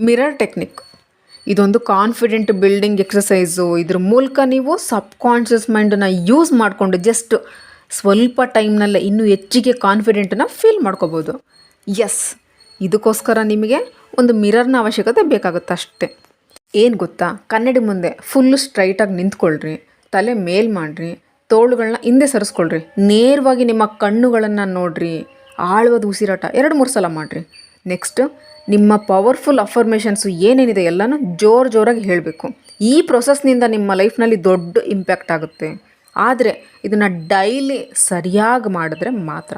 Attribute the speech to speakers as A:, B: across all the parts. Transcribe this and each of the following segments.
A: Mirror technique ಇದೊಂದು confident building exercise ಇದ್ರ ಮೂಲಕ ನೀವು ಸಬ್ ಕಾನ್ಷಿಯಸ್ ಮೈಂಡನ್ನು ಯೂಸ್ ಮಾಡಿಕೊಂಡು ಜಸ್ಟ್ ಸ್ವಲ್ಪ ಟೈಮ್ನಲ್ಲೇ ಇನ್ನೂ ಹೆಚ್ಚಿಗೆ ಕಾನ್ಫಿಡೆಂಟನ್ನು ಫೀಲ್ ಮಾಡ್ಕೋಬೋದು. ಎಸ್ ಇದಕ್ಕೋಸ್ಕರ ನಿಮಗೆ ಒಂದು ಮಿರರ್ನ ಅವಶ್ಯಕತೆ ಬೇಕಾಗುತ್ತೆ ಅಷ್ಟೇ. ಏನು ಗೊತ್ತಾ? ಕನ್ನಡಿ ಮುಂದೆ ಫುಲ್ಲು ಸ್ಟ್ರೈಟಾಗಿ ನಿಂತ್ಕೊಳ್ರಿ, ತಲೆ ಮೇಲ್ ಮಾಡಿರಿ ತೋಳುಗಳನ್ನ ಹಿಂದೆ ಸರಿಸ್ಕೊಳ್ರಿ, ನೇರವಾಗಿ ನಿಮ್ಮ ಕಣ್ಣುಗಳನ್ನು ನೋಡಿರಿ, ಆಳವಾದ ಉಸಿರಾಟ ಎರಡು ಮೂರು ಸಲ ಮಾಡಿರಿ. ನೆಕ್ಸ್ಟ್ ನಿಮ್ಮ ಪವರ್ಫುಲ್ ಅಫರ್ಮೇಷನ್ಸು ಏನೇನಿದೆ ಎಲ್ಲನೂ ಜೋರು ಜೋರಾಗಿ ಹೇಳಬೇಕು. ಈ ಪ್ರೊಸೆಸ್ನಿಂದ ನಿಮ್ಮ ಲೈಫ್ನಲ್ಲಿ ದೊಡ್ಡ ಇಂಪ್ಯಾಕ್ಟ್ ಆಗುತ್ತೆ. ಆದರೆ, ಇದನ್ನು ಡೈಲಿ ಸರಿಯಾಗಿ ಮಾಡಿದ್ರೆ ಮಾತ್ರ.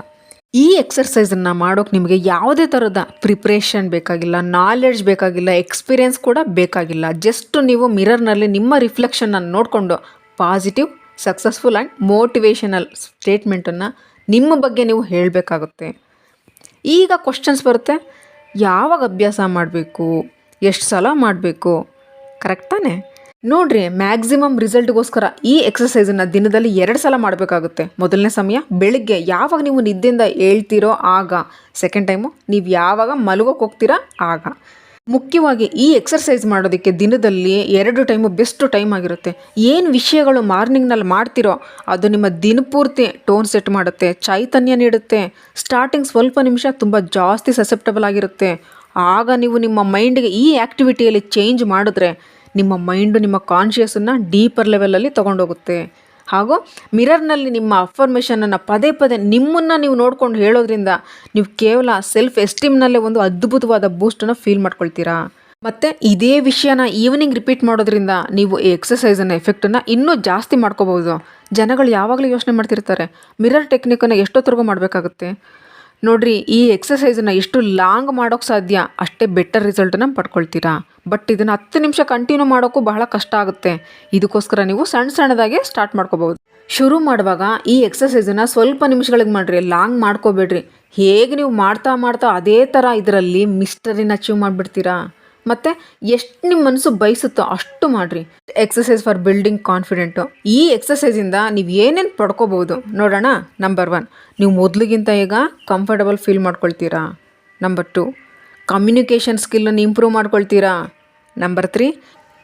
A: ಈ ಎಕ್ಸರ್ಸೈಸನ್ನು ಮಾಡೋಕೆ ನಿಮಗೆ ಯಾವುದೇ ಥರದ ಪ್ರಿಪ್ರೇಷನ್ ಬೇಕಾಗಿಲ್ಲ ನಾಲೆಡ್ಜ್ ಬೇಕಾಗಿಲ್ಲ ಎಕ್ಸ್ಪೀರಿಯನ್ಸ್ ಕೂಡ ಬೇಕಾಗಿಲ್ಲ. ಜಸ್ಟ್ ನೀವು ಮಿರರ್ನಲ್ಲಿ ನಿಮ್ಮ ರಿಫ್ಲೆಕ್ಷನನ್ನು ನೋಡಿಕೊಂಡು ಪಾಸಿಟಿವ್ ಸಕ್ಸಸ್ಫುಲ್ ಆ್ಯಂಡ್ ಮೋಟಿವೇಶನಲ್ ಸ್ಟೇಟ್ಮೆಂಟನ್ನು ನಿಮ್ಮ ಬಗ್ಗೆ ನೀವು ಹೇಳಬೇಕಾಗುತ್ತೆ. ಈಗ ಕ್ವಶನ್ಸ್ ಬರುತ್ತೆ. ಯಾವಾಗ ಅಭ್ಯಾಸ ಮಾಡಬೇಕು? ಎಷ್ಟು ಸಲ ಮಾಡಬೇಕು? ಕರೆಕ್ಟ್ ತಾನೇ? ನೋಡ್ರಿ ಮ್ಯಾಕ್ಸಿಮಮ್ ರಿಸಲ್ಟ್ಗೋಸ್ಕರ ಈ ಎಕ್ಸಸೈಸನ್ನು ದಿನದಲ್ಲಿ ಎರಡು ಸಲ ಮಾಡಬೇಕಾಗುತ್ತೆ. ಮೊದಲನೇ ಸಮಯ, ಬೆಳಿಗ್ಗೆ ಯಾವಾಗ ನೀವು ನಿದ್ದೆಯಿಂದ ಹೇಳ್ತೀರೋ ಆಗ. ಸೆಕೆಂಡ್ ಟೈಮು ನೀವು ಯಾವಾಗ ಮಲಗೋಕೆ ಹೋಗ್ತೀರಾ ಆಗ. ಮುಖ್ಯವಾಗಿ ಈ ಎಕ್ಸರ್ಸೈಸ್ ಮಾಡೋದಕ್ಕೆ ದಿನದಲ್ಲಿ ಎರಡು ಟೈಮು ಬೆಸ್ಟ್ ಟೈಮ್ ಆಗಿರುತ್ತೆ. ಏನು ವಿಷಯಗಳು ಮಾರ್ನಿಂಗ್ನಲ್ಲಿ ಮಾಡ್ತಿರೋ, ಅದು ನಿಮ್ಮ ದಿನಪೂರ್ತಿ ಟೋನ್ ಸೆಟ್ ಮಾಡುತ್ತೆ, ಚೈತನ್ಯ ನೀಡುತ್ತೆ. ಸ್ಟಾರ್ಟಿಂಗ್ ಸ್ವಲ್ಪ ನಿಮಿಷ ತುಂಬ ಜಾಸ್ತಿ ಸಸೆಪ್ಟಬಲ್ ಆಗಿರುತ್ತೆ. ಆಗ ನೀವು ನಿಮ್ಮ ಮೈಂಡ್ಗೆ ಈ ಆ್ಯಕ್ಟಿವಿಟಿಯಲ್ಲಿ ಚೇಂಜ್ ಮಾಡಿದ್ರೆ, ನಿಮ್ಮ ಮೈಂಡು ನಿಮ್ಮ ಕಾನ್ಷಿಯಸನ್ನು ಡೀಪರ್ ಲೆವೆಲಲ್ಲಿ ತೊಗೊಂಡೋಗುತ್ತೆ. ಹಾಗೂ ಮಿರರ್ನಲ್ಲಿ ನಿಮ್ಮ ಅಫರ್ಮೇಷನನ್ನು ಪದೇ ಪದೇ ನಿಮ್ಮನ್ನು ನೀವು ನೋಡ್ಕೊಂಡು ಹೇಳೋದ್ರಿಂದ ನೀವು ಕೇವಲ ಸೆಲ್ಫ್ ಎಸ್ಟೀಮ್ನಲ್ಲೇ ಒಂದು ಅದ್ಭುತವಾದ ಬೂಸ್ಟನ್ನು ಫೀಲ್ ಮಾಡ್ಕೊಳ್ತೀರಾ. ಮತ್ತು ಇದೇ ವಿಷಯನ ಈವ್ನಿಂಗ್ ರಿಪೀಟ್ ಮಾಡೋದ್ರಿಂದ ನೀವು ಈ ಎಕ್ಸಸೈಸನ್ನು ಎಫೆಕ್ಟನ್ನು ಇನ್ನೂ ಜಾಸ್ತಿ ಮಾಡ್ಕೋಬೋದು ಜನಗಳು ಯಾವಾಗಲೂ ಯೋಚನೆ ಮಾಡ್ತಿರ್ತಾರೆ ಮಿರರ್ ಟೆಕ್ನಿಕನ್ನು ಎಷ್ಟೊತ್ತರೆಗೂ ಮಾಡಬೇಕಾಗುತ್ತೆ? ನೋಡ್ರಿ, ಈ ಎಕ್ಸಸೈಸನ್ನು ಎಷ್ಟು ಲಾಂಗ್ ಮಾಡೋಕ್ಕೆ ಸಾಧ್ಯ. ಅಷ್ಟೇ ಬೆಟರ್ ರಿಸಲ್ಟನ್ನು ಪಡ್ಕೊಳ್ತೀರಾ? ಬಟ್ ಇದನ್ನು ಹತ್ತು ನಿಮಿಷ ಕಂಟಿನ್ಯೂ ಮಾಡೋಕ್ಕೂ ಬಹಳ ಕಷ್ಟ ಆಗುತ್ತೆ. ಇದಕ್ಕೋಸ್ಕರ ನೀವು ಸಣ್ಣ ಸಣ್ಣದಾಗೆ ಸ್ಟಾರ್ಟ್ ಮಾಡ್ಕೋಬೋದು ಶುರು ಮಾಡುವಾಗ ಈ ಎಕ್ಸಸೈಸನ್ನು ಸ್ವಲ್ಪ ನಿಮಿಷಗಳಿಗೆ ಮಾಡಿರಿ ಲಾಂಗ್ ಮಾಡ್ಕೋಬೇಡ್ರಿ. ಹೇಗೆ ನೀವು ಮಾಡ್ತಾ ಮಾಡ್ತಾ ಅದೇ ಥರ ಇದರಲ್ಲಿ ಮಿಸ್ಟರಿನ ಅಚೀವ್ ಮಾಡಿಬಿಡ್ತೀರಾ? ಮತ್ತು ಎಷ್ಟು ನಿಮ್ಮ ಮನಸ್ಸು ಬಯಸುತ್ತೋ ಅಷ್ಟು ಮಾಡಿರಿ. ಎಕ್ಸಸೈಸ್ ಫಾರ್ ಬಿಲ್ಡಿಂಗ್ ಕಾನ್ಫಿಡೆಂಟು ಈ ಎಕ್ಸಸೈಸಿಂದ ನೀವು ಏನೇನು ಪಡ್ಕೋಬೋದು ನೋಡೋಣ ನಂಬರ್ ಒನ್ ನೀವು ಮೊದಲಿಗಿಂತ ಈಗ ಕಂಫರ್ಟಬಲ್ ಫೀಲ್ ಮಾಡ್ಕೊಳ್ತೀರಾ? ನಂಬರ್ ಟು ಕಮ್ಯುನಿಕೇಷನ್ ಸ್ಕಿಲ್ಲನ್ನು ಇಂಪ್ರೂವ್ ಮಾಡ್ಕೊಳ್ತೀರಾ? ನಂಬರ್ ತ್ರೀ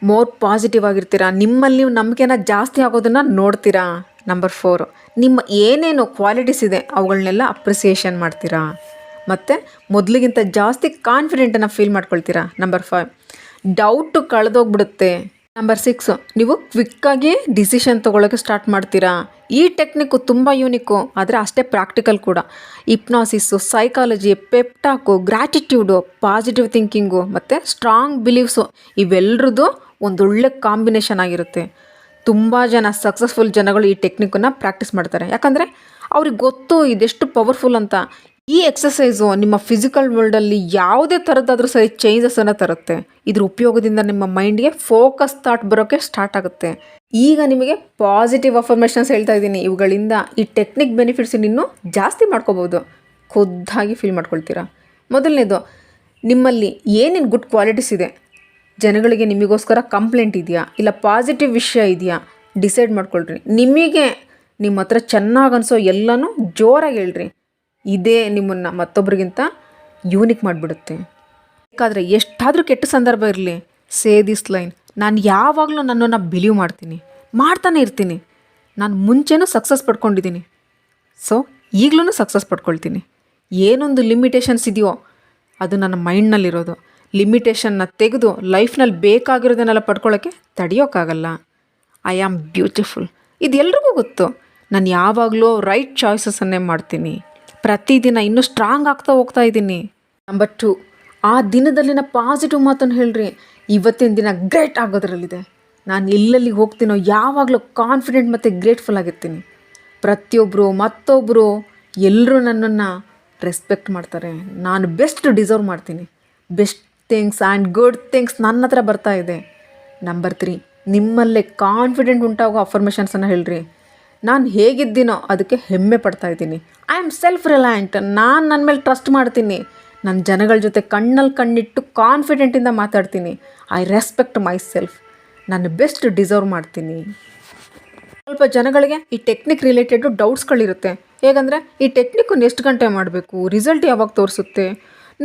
A: ಮೋರ್ ಪಾಸಿಟಿವ್ ಆಗಿರ್ತೀರಾ? ನಿಮ್ಮಲ್ಲಿ ನೀವು ನಂಬಿಕೆನ ಜಾಸ್ತಿ ಆಗೋದನ್ನು ನೋಡ್ತೀರಾ? ನಂಬರ್ ಫೋರ್ ನಿಮ್ಮ ಏನೇನು ಕ್ವಾಲಿಟೀಸ್ ಇದೆ ಅವುಗಳನ್ನೆಲ್ಲ ಅಪ್ರಿಸಿಯೇಷನ್ ಮಾಡ್ತೀರಾ? ಮತ್ತು ಮೊದಲಿಗಿಂತ ಜಾಸ್ತಿ ಕಾನ್ಫಿಡೆಂಟನ್ನು ಫೀಲ್ ಮಾಡ್ಕೊಳ್ತೀರಾ? ನಂಬರ್ ಫೈವ್ ಡೌಟು ಕಳೆದೋಗ್ಬಿಡುತ್ತೆ. ನಂಬರ್ ಸಿಕ್ಸು ನೀವು ಕ್ವಿಕ್ಕಾಗಿ ಡಿಸಿಷನ್ ತೊಗೊಳಕ್ಕೆ ಸ್ಟಾರ್ಟ್ ಮಾಡ್ತೀರಾ? ಈ ಟೆಕ್ನಿಕ್ಕು ತುಂಬ ಯೂನಿಕ್ಕು ಆದರೆ ಅಷ್ಟೇ ಪ್ರಾಕ್ಟಿಕಲ್ ಕೂಡ. Hypnosis psychology pep talk gratitude positive thinking ಮತ್ತು ಸ್ಟ್ರಾಂಗ್ ಬಿಲೀವ್ಸು ಇವೆಲ್ಲರದ್ದು ಒಂದೊಳ್ಳೆ ಕಾಂಬಿನೇಷನ್ ಆಗಿರುತ್ತೆ. ತುಂಬ ಜನ ಸಕ್ಸಸ್ಫುಲ್ ಜನಗಳು ಈ ಟೆಕ್ನಿಕ್ಕನ್ನು ಪ್ರಾಕ್ಟೀಸ್ ಮಾಡ್ತಾರೆ. ಯಾಕಂದರೆ ಅವ್ರಿಗೆ ಗೊತ್ತು ಇದೆಷ್ಟು ಪವರ್ಫುಲ್ ಅಂತ. ಈ ಎಕ್ಸಸೈಸು ನಿಮ್ಮ ಫಿಸಿಕಲ್ ವರ್ಲ್ಡಲ್ಲಿ ಯಾವುದೇ ಥರದ್ದಾದರೂ ಸರಿ ಚೇಂಜಸನ್ನು ತರುತ್ತೆ. ಇದ್ರ ಉಪಯೋಗದಿಂದ ನಿಮ್ಮ ಮೈಂಡ್ಗೆ ಫೋಕಸ್ ಥಾಟ್ ಬರೋಕ್ಕೆ ಸ್ಟಾರ್ಟ್ ಆಗುತ್ತೆ. ಈಗ ನಿಮಗೆ ಪಾಸಿಟಿವ್ ಅಫರ್ಮೇಷನ್ಸ್ ಹೇಳ್ತಾ ಇದ್ದೀನಿ. ಇವುಗಳಿಂದ ಈ ಟೆಕ್ನಿಕ್ ಬೆನಿಫಿಟ್ಸ್ ಇನ್ನೂ ಜಾಸ್ತಿ ಮಾಡ್ಕೋಬೋದು. ಖುದ್ದಾಗಿ ಫೀಲ್ ಮಾಡ್ಕೊಳ್ತೀರಾ? ಮೊದಲನೇದು, ನಿಮ್ಮಲ್ಲಿ ಏನೇನು ಗುಡ್ ಕ್ವಾಲಿಟೀಸ್ ಇದೆ? ಜನಗಳಿಗೆ ನಿಮಗೋಸ್ಕರ ಕಂಪ್ಲೇಂಟ್ ಇದೆಯಾ? ಇಲ್ಲ ಪಾಸಿಟಿವ್ ವಿಷಯ ಇದೆಯಾ? ಡಿಸೈಡ್ ಮಾಡ್ಕೊಳ್ರಿ. ನಿಮಗೆ ನಿಮ್ಮ ಹತ್ರ ಚೆನ್ನಾಗಿ ಅನಿಸೋ ಎಲ್ಲನೂ ಜೋರಾಗಿ ಹೇಳ್ರಿ. ಇದೇ ನಿಮ್ಮನ್ನು ಮತ್ತೊಬ್ಬರಿಗಿಂತ ಯೂನಿಕ್ ಮಾಡಿಬಿಡುತ್ತೆ. ಬೇಕಾದರೆ ಎಷ್ಟಾದರೂ ಕೆಟ್ಟ ಸಂದರ್ಭ ಇರಲಿ. ಸೇ ದಿಸ್ ಲೈನ್ ನಾನು ಯಾವಾಗಲೂ ನನ್ನನ್ನು ಬಿಲೀವ್ ಮಾಡ್ತೀನಿ. ಮಾಡ್ತಾನೆ ಇರ್ತೀನಿ. ನಾನು ಮುಂಚೆನೂ ಸಕ್ಸಸ್ ಪಡ್ಕೊಂಡಿದ್ದೀನಿ. ಸೊ ಈಗಲೂ ಸಕ್ಸಸ್ ಪಡ್ಕೊಳ್ತೀನಿ. ಏನೊಂದು ಲಿಮಿಟೇಷನ್ಸ್ ಇದೆಯೋ, ಅದು ನನ್ನ ಮೈಂಡ್ನಲ್ಲಿರೋದು. ಲಿಮಿಟೇಷನ್ನ ತೆಗೆದು ಲೈಫ್ನಲ್ಲಿ ಬೇಕಾಗಿರೋದನ್ನೆಲ್ಲ ಪಡ್ಕೊಳ್ಳೋಕ್ಕೆ ತಡೆಯೋಕ್ಕಾಗಲ್ಲ ಐ ಆಮ್ ಬ್ಯೂಟಿಫುಲ್ ಇದು ಎಲ್ರಿಗೂ ಗೊತ್ತು. ನಾನು ಯಾವಾಗಲೂ ರೈಟ್ ಚಾಯ್ಸಸನ್ನೇ ಮಾಡ್ತೀನಿ. ಪ್ರತಿದಿನ ಇನ್ನೂ ಸ್ಟ್ರಾಂಗ್ ಆಗ್ತಾ ಹೋಗ್ತಾ ಇದ್ದೀನಿ. ನಂಬರ್ ಟು ಆ ದಿನದಲ್ಲಿನ ಪಾಸಿಟಿವ್ ಮಾತನ್ನು ಹೇಳ್ರಿ. ಇವತ್ತಿನ ದಿನ ಗ್ರೇಟ್ ಆಗೋದ್ರಲ್ಲಿದೆ. ನಾನು ಎಲ್ಲೆಲ್ಲಿಗೆ ಹೋಗ್ತೀನೋ ಯಾವಾಗಲೂ ಕಾನ್ಫಿಡೆಂಟ್ ಮತ್ತು ಗ್ರೇಟ್ಫುಲ್ ಆಗಿರ್ತೀನಿ. ಪ್ರತಿಯೊಬ್ಬರು ಮತ್ತೊಬ್ಬರು ಎಲ್ಲರೂ ನನ್ನನ್ನು ರೆಸ್ಪೆಕ್ಟ್ ಮಾಡ್ತಾರೆ. ನಾನು ಬೆಸ್ಟ್ ಡಿಸರ್ವ್ ಮಾಡ್ತೀನಿ. Best things and good things ನನ್ನ ಹತ್ರ ಬರ್ತಾ ಇದೆ. ನಂಬರ್ ತ್ರೀ ನಿಮ್ಮಲ್ಲೇ ಕಾನ್ಫಿಡೆಂಟ್ ಉಂಟಾಗೋ ಅಫರ್ಮೇಷನ್ಸನ್ನು ಹೇಳ್ರಿ. ನಾನು ಹೇಗಿದ್ದೀನೋ ಅದಕ್ಕೆ ಹೆಮ್ಮೆ ಪಡ್ತಾ ಇದ್ದೀನಿ. ಐ ಆಮ್ ಸೆಲ್ಫ್ ರಿಲಯಂಟ್ ನಾನು ನನ್ನ ಮೇಲೆ ಟ್ರಸ್ಟ್ ಮಾಡ್ತೀನಿ. ನನ್ನ ಜನಗಳ ಜೊತೆ ಕಣ್ಣಲ್ಲಿ ಕಣ್ಣಿಟ್ಟು ಕಾನ್ಫಿಡೆಂಟಿಂದ ಮಾತಾಡ್ತೀನಿ. ಐ ರೆಸ್ಪೆಕ್ಟ್ ಮೈ ಸೆಲ್ಫ್ ನಾನು ಬೆಸ್ಟ್ ಡಿಸರ್ವ್ ಮಾಡ್ತೀನಿ. ಸ್ವಲ್ಪ ಜನಗಳಿಗೆ ಈ ಟೆಕ್ನಿಕ್ ರಿಲೇಟೆಡು ಡೌಟ್ಸ್ಗಳಿರುತ್ತೆ ಹೇಗಂದರೆ, ಈ ಟೆಕ್ನಿಕ್ಕನ್ನು ಎಷ್ಟು ಗಂಟೆ ಮಾಡಬೇಕು? ರಿಸಲ್ಟ್ ಯಾವಾಗ ತೋರಿಸುತ್ತೆ?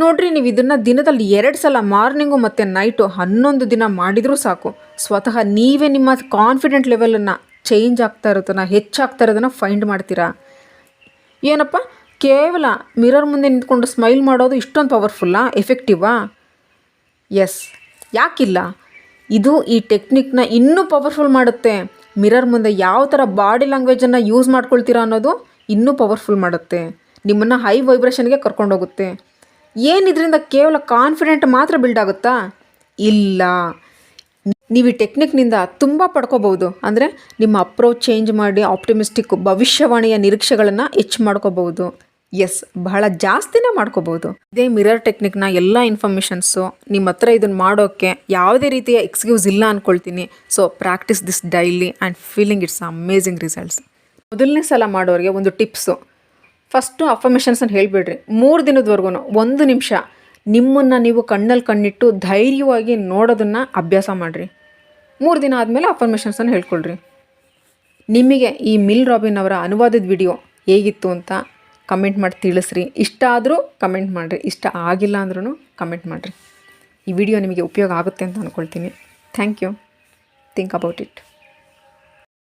A: ನೋಡ್ರಿ, ನೀವು ಇದನ್ನು ದಿನದಲ್ಲಿ ಎರಡು ಸಲ ಮಾರ್ನಿಂಗು ಮತ್ತು ನೈಟು ಹನ್ನೊಂದು ದಿನ ಮಾಡಿದರೂ ಸಾಕು. ಸ್ವತಃ ನೀವೇ ನಿಮ್ಮ ಕಾನ್ಫಿಡೆಂಟ್ ಲೆವೆಲನ್ನು ಚೇಂಜ್ ಆಗ್ತಾ ಇರೋದನ್ನು ಹೆಚ್ಚಾಗ್ತಾ ಇರೋದನ್ನು ಫೈಂಡ್ ಮಾಡ್ತೀರಾ? ಏನಪ್ಪ? ಕೇವಲ ಮಿರರ್ ಮುಂದೆ ನಿಂತ್ಕೊಂಡು ಸ್ಮೈಲ್ ಮಾಡೋದು ಇಷ್ಟೊಂದು ಪವರ್ಫುಲ್ಲಾ ಎಫೆಕ್ಟಿವಾ ಎಸ್ ಯಾಕಿಲ್ಲ? ಇದು ಈ ಟೆಕ್ನಿಕ್ನ ಇನ್ನೂ ಪವರ್ಫುಲ್ ಮಾಡುತ್ತೆ. ಮಿರರ್ ಮುಂದೆ ಯಾವ ಥರ ಬಾಡಿ ಲ್ಯಾಂಗ್ವೇಜನ್ನು ಯೂಸ್ ಮಾಡ್ಕೊಳ್ತೀರಾ ಅನ್ನೋದು ಇನ್ನೂ ಪವರ್ಫುಲ್ ಮಾಡುತ್ತೆ. ನಿಮ್ಮನ್ನು ಹೈ ವೈಬ್ರೇಷನ್ಗೆ ಕರ್ಕೊಂಡೋಗುತ್ತೆ ಏನಿದ್ರಿಂದ ಕೇವಲ ಕಾನ್ಫಿಡೆಂಟ್ ಮಾತ್ರ ಬಿಲ್ಡ್ ಆಗುತ್ತಾ? ಇಲ್ಲ. ನೀವು ಈ ಟೆಕ್ನಿಕ್ನಿಂದ ತುಂಬ ಪಡ್ಕೋಬಹುದು. ಅಂದರೆ ನಿಮ್ಮ ಅಪ್ರೋಚ್ ಚೇಂಜ್ ಮಾಡಿ ಆಪ್ಟಿಮಿಸ್ಟಿಕ್ ಭವಿಷ್ಯವಾಣಿಯ ನಿರೀಕ್ಷೆಗಳನ್ನು ಹೆಚ್ಚು ಮಾಡ್ಕೋಬಹುದು. ಎಸ್ ಬಹಳ ಜಾಸ್ತಿನೇ ಮಾಡ್ಕೋಬಹುದು. ಇದೇ ಮಿರರ್ ಟೆಕ್ನಿಕ್ನ ಎಲ್ಲ ಇನ್ಫಾರ್ಮೇಷನ್ಸು ನಿಮ್ಮ ಹತ್ರ ಇದನ್ನು ಮಾಡೋಕ್ಕೆ ಯಾವುದೇ ರೀತಿಯ ಎಕ್ಸ್ಕ್ಯೂಸ್ ಇಲ್ಲ ಅಂದ್ಕೊಳ್ತೀನಿ so practice this daily and feeling it's amazing results ಮೊದಲನೇ ಸಲ ಮಾಡೋರಿಗೆ ಒಂದು ಟಿಪ್ಸು ಫಸ್ಟು ಅಫರ್ಮೇಷನ್ಸನ್ನು ಹೇಳಿಬಿಡ್ರಿ. ಮೂರು ದಿನದವರೆಗೂ ಒಂದು ನಿಮಿಷ ನಿಮ್ಮನ್ನು ನೀವು ಕಣ್ಣಲ್ಲಿ ಕಣ್ಣಿಟ್ಟು ಧೈರ್ಯವಾಗಿ ನೋಡೋದನ್ನು ಅಭ್ಯಾಸ ಮಾಡಿರಿ. ಮೂರು ದಿನ ಆದಮೇಲೆ ಅಫರ್ಮೇಷನ್ಸನ್ನು ಹೇಳ್ಕೊಳ್ರಿ. ನಿಮಗೆ ಈ ಮಿಲ್ ರಾಬಿನ್ ಅವರ ಅನುವಾದದ ವಿಡಿಯೋ ಹೇಗಿತ್ತು ಅಂತ ಕಮೆಂಟ್ ಮಾಡಿ ತಿಳಿಸ್ರಿ. ಇಷ್ಟ ಆದರೂ ಕಮೆಂಟ್ ಮಾಡಿರಿ. ಇಷ್ಟ ಆಗಿಲ್ಲ ಅಂದ್ರೂ ಕಮೆಂಟ್ ಮಾಡಿರಿ. ಈ ವಿಡಿಯೋ ನಿಮಗೆ ಉಪಯೋಗ ಆಗುತ್ತೆ ಅಂತ ಅಂದ್ಕೊಳ್ತೀನಿ thank you think about it